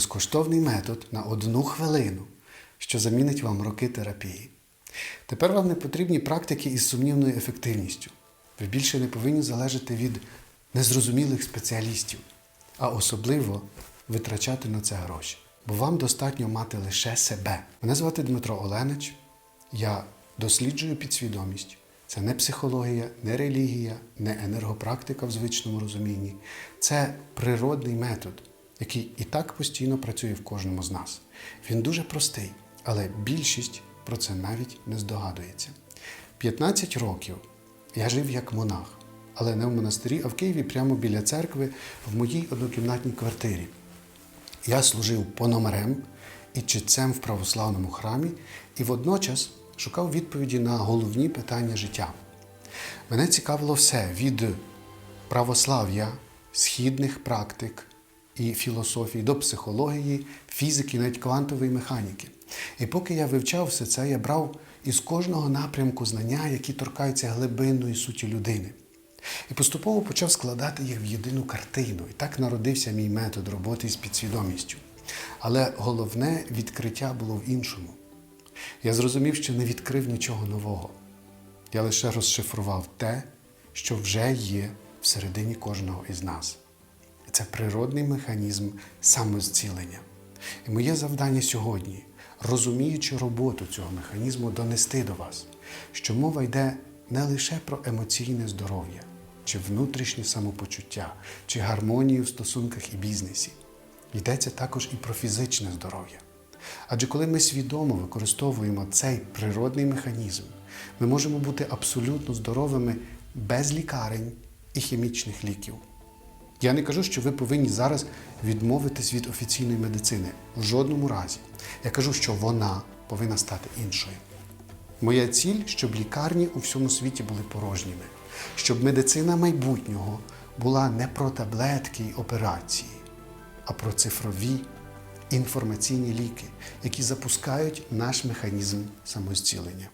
безкоштовний метод на одну хвилину, що замінить вам роки терапії. Тепер вам не потрібні практики із сумнівною ефективністю. Ви більше не повинні залежати від незрозумілих спеціалістів, а особливо витрачати на це гроші. Бо вам достатньо мати лише себе. Мене звати Дмитро Оленич. Я досліджую підсвідомість. Це не психологія, не релігія, не енергопрактика в звичному розумінні. Це природний метод, який і так постійно працює в кожному з нас. Він дуже простий, але більшість про це навіть не здогадується. 15 років я жив як монах, але не в монастирі, а в Києві прямо біля церкви в моїй однокімнатній квартирі. Я служив пономарем і читцем в православному храмі і водночас шукав відповіді на головні питання життя. Мене цікавило все від православ'я, східних практик і філософії до психології, фізики, навіть квантової механіки. І поки я вивчав все це, я брав із кожного напрямку знання, які торкаються глибинної суті людини. І поступово почав складати їх в єдину картину. І так народився мій метод роботи з підсвідомістю. Але головне відкриття було в іншому. Я зрозумів, що не відкрив нічого нового. Я лише розшифрував те, що вже є всередині кожного із нас. Це природний механізм самозцілення. І моє завдання сьогодні, розуміючи роботу цього механізму, донести до вас, що мова йде не лише про емоційне здоров'я, чи внутрішнє самопочуття, чи гармонію в стосунках і бізнесі. Йдеться також і про фізичне здоров'я. Адже коли ми свідомо використовуємо цей природний механізм, ми можемо бути абсолютно здоровими без лікарень і хімічних ліків. Я не кажу, що ви повинні зараз відмовитись від офіційної медицини в жодному разі. Я кажу, що вона повинна стати іншою. Моя ціль, щоб лікарні у всьому світі були порожніми, щоб медицина майбутнього була не про таблетки й операції, а про цифрові інформаційні ліки, які запускають наш механізм самозцілення.